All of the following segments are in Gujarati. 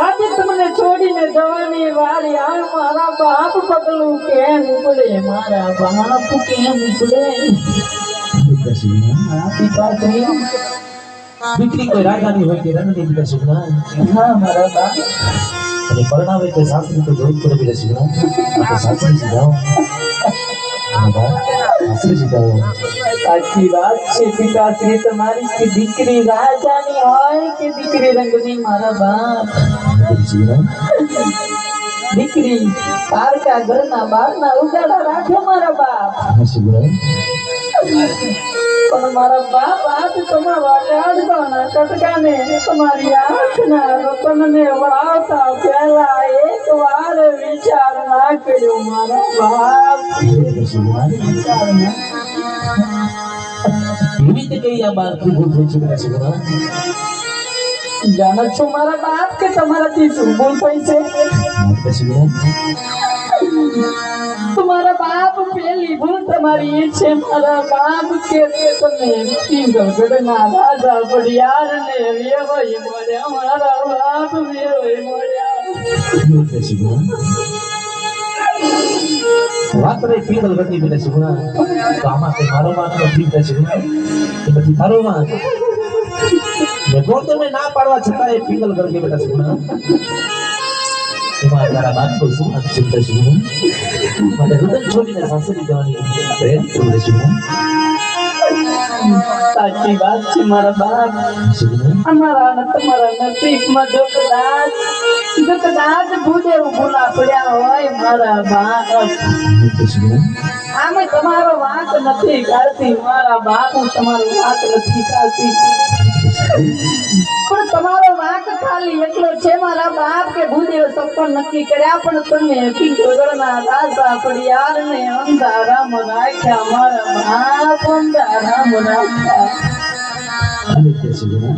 આજે તમને છોડીને જવાની વારી આ મારા બાપ પગલું કેમ ઉપડે મારા બાપ કેમ ઉપડે આપી પિતાશ્રી દીકરી કોઈ રાજાની હોય કે રણની પિતાશ્રી હા મારા બાપ. અને પરણાવે તો સાસરી તો જવું કરે બીજા પિતાશ્રી આપણે સાસરી જાઓ. સાચી વાત છે પિતાશ્રી તમારી કે દીકરી રાજાની હોય કે દીકરી રંગની મારા બાપ. દીકરી પારકા ઘરના બહારના ઉજાડા રાખે મારા બાપ. પણ મારા બાપ આજ તમારા વાડાડવાના કટકાને તમારી આંખના રતનને વળાવતા પહેલા એક વાર વિચાર ના કર્યો મારા બાપ વિચાર ના એવી રીતે કઈ આ બાર થી ભૂલ થઈ છે પિતાશ્રી જાણો છો મારા બાપ કે તમારાથી શું ભૂલ થઈ છે તમારા બાપ પેલી ભૂલ તમારી એ છે, મારા બાપ કે તમે પિંગલગઢના રાજા પડિયાર ને વેવાઈ મળ્યા, મારા બાપ વેવાઈ મળ્યા. વાત રહી પીગલ ગતિ શિવના તો આમાં કઈ મારો માં તો ઠીક છે એ બધી તારો માં મેં તમે ના પાડવા છતાં એ પીગલ ગરગે બેટા શિવના એમાં તારા બાપ શું ચિંતા શિવના માટે હૃદય છોડીને સાસરી જવાની પ્રેમ કરું સાચી વાત છે મારા બાપ અમારા ને તમારા નસીબમાં જો કદાચ જો ભૂદેવ ભૂલા પડ્યા હોય મારા બાપ આમે તમારો વાત નથી કાઢતી મારા બાપ હું તમારો વાત નથી કાઢતી પણ તમારો વાંક ખાલી એટલો છે મારા બાપ કે ભૂદેવ સપન નક્કી કર્યા પણ તમે પિંગળના રાજા પડિયાર ને અંધારામ રાખ્યા મારા બાપ અંધારામ રાખ્યા આદિત્ય શિવના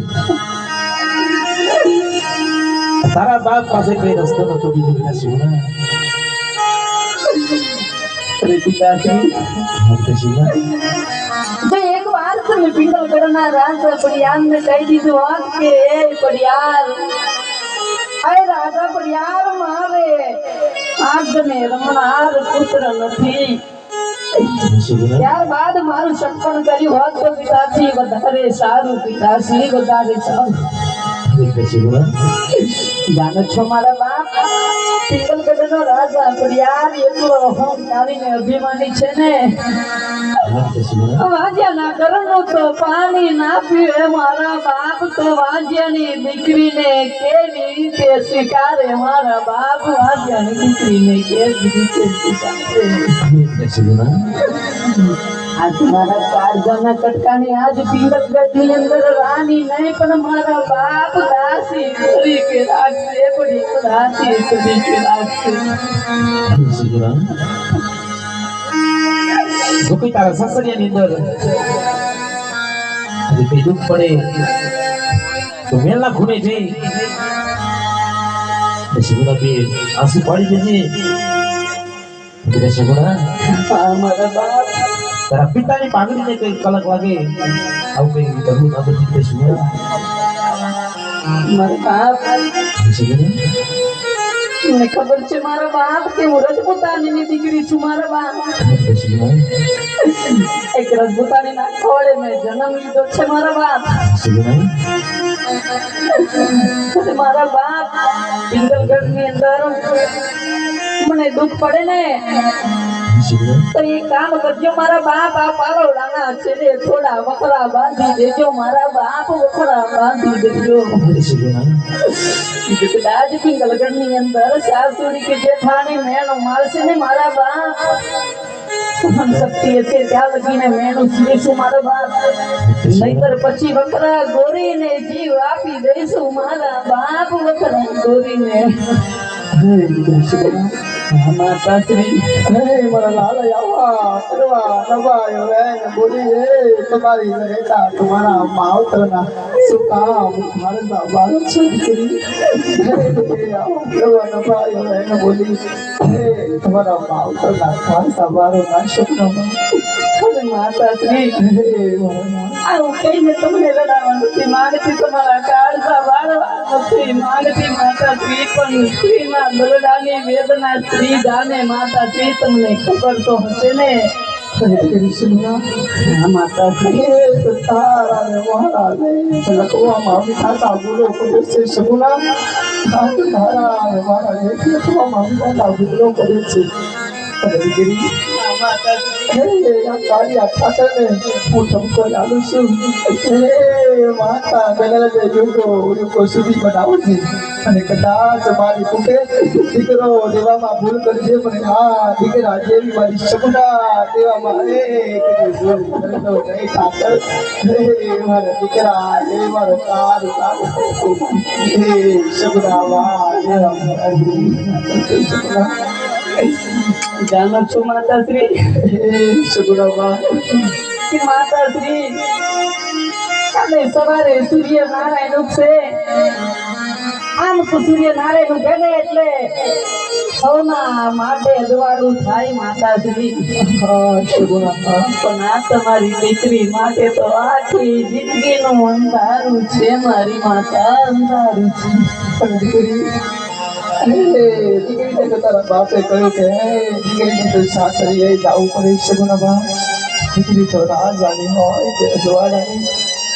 તારા બાપ પાસે કઈ રસ્તો નતો બીજો બેટા શિવના અરે પિતાશ્રી આદિત્ય શિવના જો વાર તમે પિંગલગઢના રાજા પડિયારને કહી દીધું હોત કે એ પડિયાર. અરે રાજા પડિયાર મારે આજને રમણાર પુત્ર નથી. ત્યારબાદ મારું સટપણ કર્યું હોત તો પિતાશ્રી વધારે સારું પિતાશ્રી વધારે સારું. જાણો છો મારા ને અભિમાની છે ને? શિવના વાંજ્યાના તો પાણી ના મારા બાપ તો વાંજ્યાની દીકરીને કેવી રીતે સ્વીકારે? મારા બાપ વાંજ્યાની દીકરીને કેવી રીતે સ્વીકારે? આદિત્ય શિવના આજ મારા કાળજાના કટકાની આજ પિંગલગઢની અંદર રાણી નહીં પણ મારા બાપ દાસી તરીકે રાખશે પડી દાસી તરીકે રાખશે શિવના ગોપી તારા સસરિયાની અંદર હજી કઈ દુઃખ પડે તો મેલના ખૂણે જઈ શિવના બે આંસુ પાડી દેજે બેટા શિવના આ મારા બાપ તારા પિતાની પાઘડીને કઈ કલક વાગે. આવું કઈ કરવું ના બધી શિવના મારા બાપ. મને ખબર છે મારો બાપ કે હું રજપૂતાની દીકરી છું મારો બાપ. એક રજપૂતાની ના ખોળે મેં જન્મ લીધો છે મારા બાપ. મારા બાપ પિંગલગઢની અંદર મને દુઃખ પડે ને શિવના તો એ કામ કરજો મારા બાપ આ પાલોડાના છેડે થોડા વખરા બાંધી દેજો મારા બાપ વખરા બાંધી દેજો શિવના કદાચ પિંગલગઢ ની અંદર સાસુડી કે જેઠાણી મેણો મારશે ને મારા બાપ સહન શક્તિ હશે ત્યાં લગીને મેણું જીવીશું મારા બાપ નહીતર પછી વખરા ગોરીને જીવ આપી દઈશું મારા બાપ વખરા ગોરીને માતાશ્રી, હે મારા લાલ આવા કરવા નવાયો રે ને બોલી હે તમારી રહેતા તમારા માવતરના સુકામ કામ ભારતના બાળક છે દીકરી હે કરવા નવાયો રે ને બોલી હે તમારા માવતરના ખાસા બાળકના સપનામાં માતા શ્રી હે આવું વાળવા માતા માંગતી માતાશ્રી પણ સ્ત્રીના માતાશ્રી તમને ખબર તો હશે ને સુના માતાશ્રી હે તારા ને મારા ને છે. તો તારા ને મારા ને લખવામાં આવી ખાતા પડે છે અને દીકરી હા માતાશ્રી હે આ કાળિયા ઠાકરને હું ધમકો લાવું છું માતા ગગલ જે યુગો યુગો સુધી બનાવું છું અને કદાચ મારી પુકે દીકરો દેવામાં ભૂલ કરજે પણ હા દીકરા જેવી મારી સપના દેવામાં હે કદી ભૂલ કરતો નહીં ઠાકર હે મારા દીકરા હે મારો કાર કાર હે સપના વા દેવા મારા સપના જાણો છો માતાશ્રી હે સપના વા કે માતાશ્રી કાલે સવારે સૂર્ય નારાયણ ઉગશે આમ તો સૂર્ય નારાયણ ઉગે ને એટલે સૌના માટે અજવાળું થાય વા પણ આ તમારી દીકરી માટે તો આખી જિંદગીનું અંધારું છે, મારી માતા અંધારું છે. પણ સાસરીએ જવું પડે છે ગુનાબા દીકરી તો રાજાની હોય કે અજવાડાની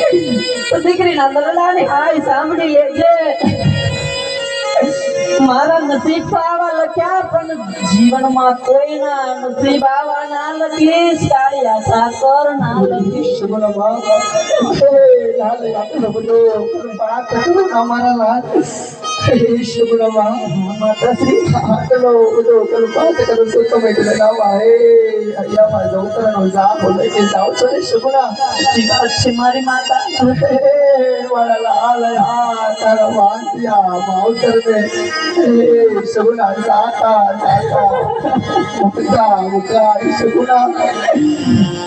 તો દીકરીના બલડાની હાય સાંભળી લેજે મારા નસીબ આવા લખ્યા પણ જીવનમાં કોઈના નસીબ આવા ના લખીશ સાળિયા ઠાકર ના કરો અમારા લાલ હે શુભનમા માતાશ્રી આટલો બધો કૃપા કરો છો તમે લગાવવા હે અહીંયામાં જવું કરવાનો જાપ હોય કે જાઓ છો ને શુભના સાચી વાત છે મારી માતા હે મારા લાલ આ તારા વાંસિયા માવતર ને હે શુભના જાતા જાતા મુકતા મુકતા શુભના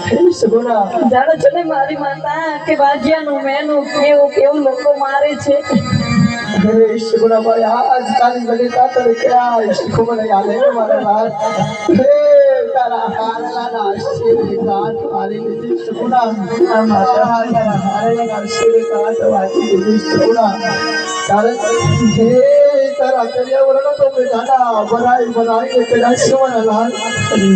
હે શુભના જાણો છો ને મારી માતા કે ભાજ્યાનું મેનું કેવું કેવું લોકો મારે છે अरे शिवना भाई आज काली बजे का तो लेके आ शिखो बने आने में मारा बार हे तारा हारला ना शिव का तुम्हारी निधि सुना माता हारला ना शिव का तुम्हारी निधि सुना कारण हे तारा करिया वरना तो बेजाना बराई बराई के तेरा शिवन लाल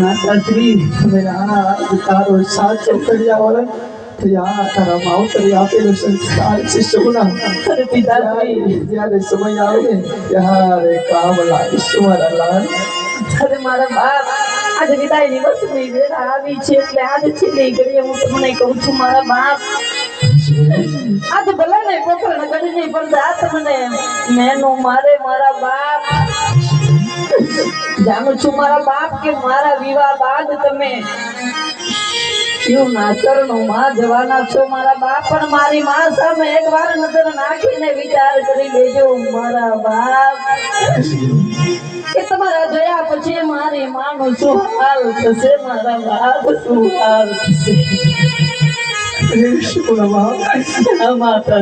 माता श्री मेरा ना तारो साथ चौकड़िया वरना તારા માવતરે આપેલો સંસ્કાર છે શુભના અરે પિતાશ્રી જ્યારે સમય આવે ને ત્યારે કામ લાગીશ મારા લાલ અરે મારા બાપ આજે વિદાયની વસ્તુની વેળા આવી છે એટલે આજે છેલ્લી ઘડીએ હું તમને કહું છું મારા બાપ આજે ભલે ને પોખરણ કરી નહીં પણ રાત મને મેનું મારે મારા બાપ જાણું છું મારા બાપ કે મારા વિવાહ બાદ તમે શિવના ચરણોમાં જવાના છો મારા બાપ પણ મારી માં સામે એકવાર નજર નાખીને વિચાર કરી લેજો મારા બાપ. કે તમારા જોયા પછી મારી માનું શું હાલ થશે? મારા બાપ શું હાલ થશે? માતા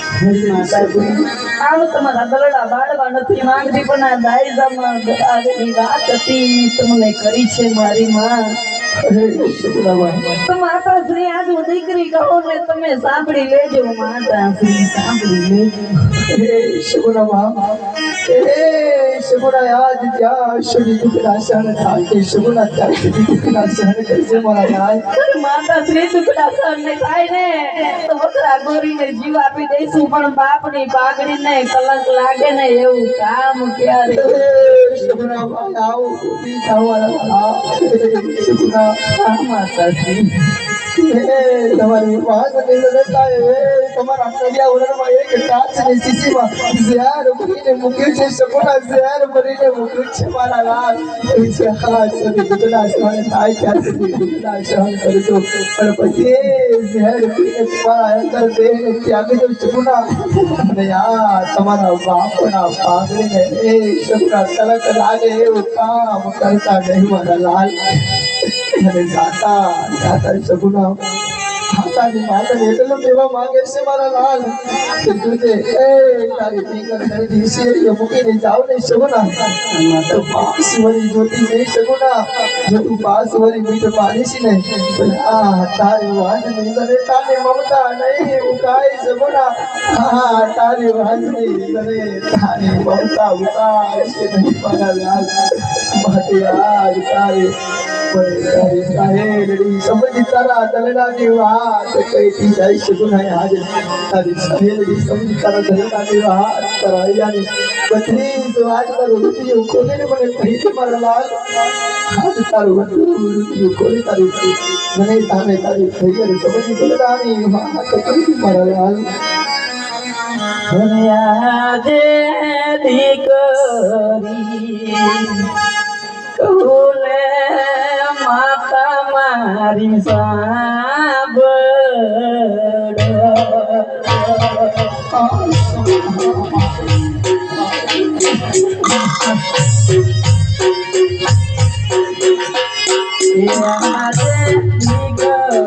આવું તમારા ગલડા બાળવા નથી માંગતી, પણ આ કરી છે મારી માં. માતાશ્રી આજ હું દીકરી કહું ને તમે સાંભળી લેજો માતાશ્રી સાંભળી લેજો. હે શુક્ર આજ ત્યાં સુધી દુઃખના સહન થાય કે શુક્ર ત્યાં સુધી દુઃખના સહન કરશે મારા યાર માતાશ્રી ટુકડા સરને થાય ને તો બકરા ગોરીને જીવ આપી દઈશું પણ બાપની પાઘડીને કલંક લાગે ને એવું કામ ક્યારે? શુક્રવા આવો હે તમારી વાત નહીં રહેતા હે તમારા કડિયા ઉલરમાં એક કાચની શીશીમાં ઝેર ભરીને મૂક્યું છે સપના ઝેર ભરીને મૂક્યું છે મારા લાલ એ છે હાથ સુધી દુઃખના સહન થાય ત્યાં સુધી દુઃખના સહન કરજો અને પછી એ ઝેર પીને તમારા અંદર દેહને ત્યાગી દો સપના અને આ તમારા બાપના પાઘડીને એ સપના કલક લાગે એવું કામ કરતા નહીં મારા લાલ અને જાતા જાતા સગુના માતાની માતાને એટલું કહેવા માંગે છે મારા લાલ કે તુજે એ તારી ફિકર કરી શેરીએ મૂકીને જાવ ને સગુના તો પાસ વળી જોતી નહીં સગુના જો તું પાસ વળી મીઠ પાડીશ ને તો આ તારી વાંજની તને તારી મમતા નહીં ઉકાઈ સગુના હા તારી વાંજની તને તારી મમતા ઉકાઈ છે નહીં મારા લાલ માટે આજ તારી समझी तारा दलना की बात कहती जाई सुन है आज तारी सहेली समझी तारा दलना की बात कराई जानी बतरी जो आज पर रुचि उकोले ने बने कहीं के पर लाल आज तारू रुचि उकोले तारी मने ताने तारी सहेली समझी दलना की बात कहीं के पर लाल आज दिकोरी कहूँ મારી સાંભળ આજે દીકરી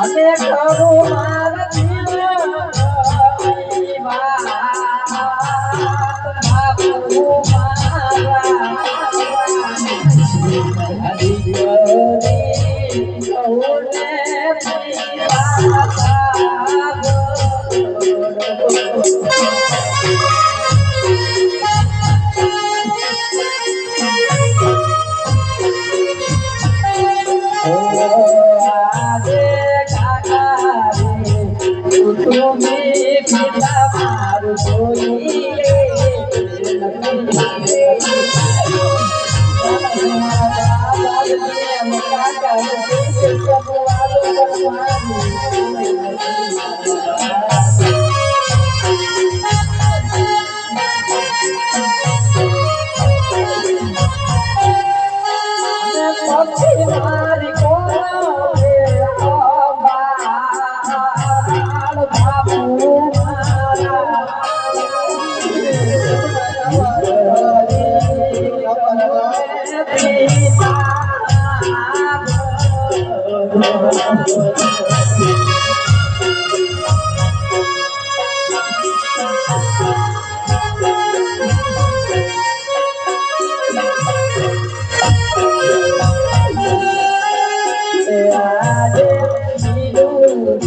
અને કરું সব ছেড়ে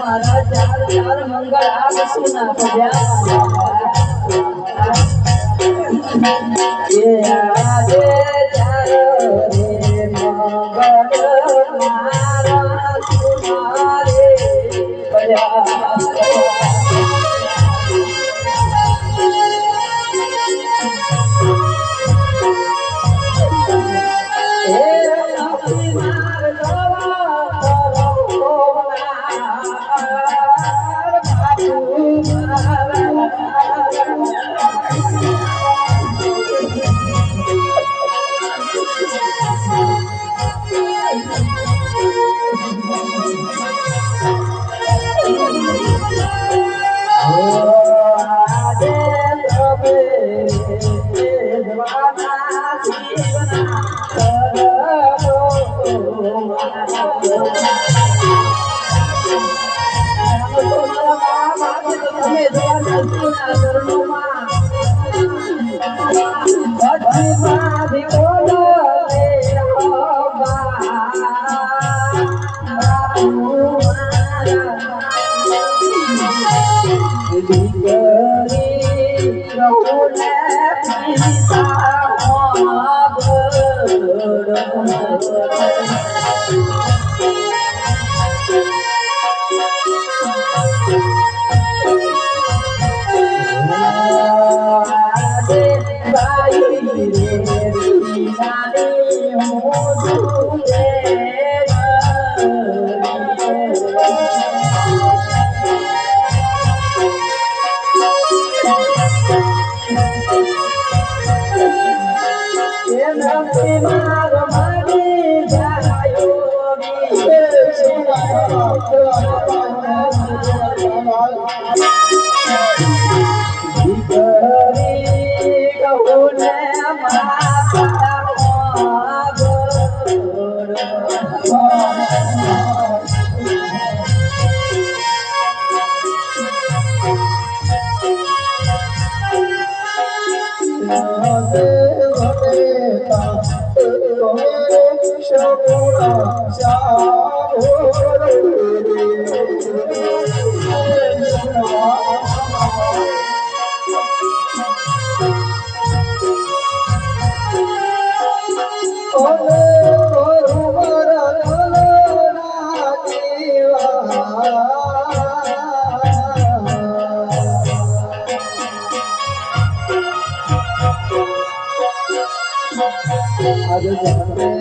મારા ચાર ચાર મંગળ આગ સુના આજે ચાર મંગળ Oh,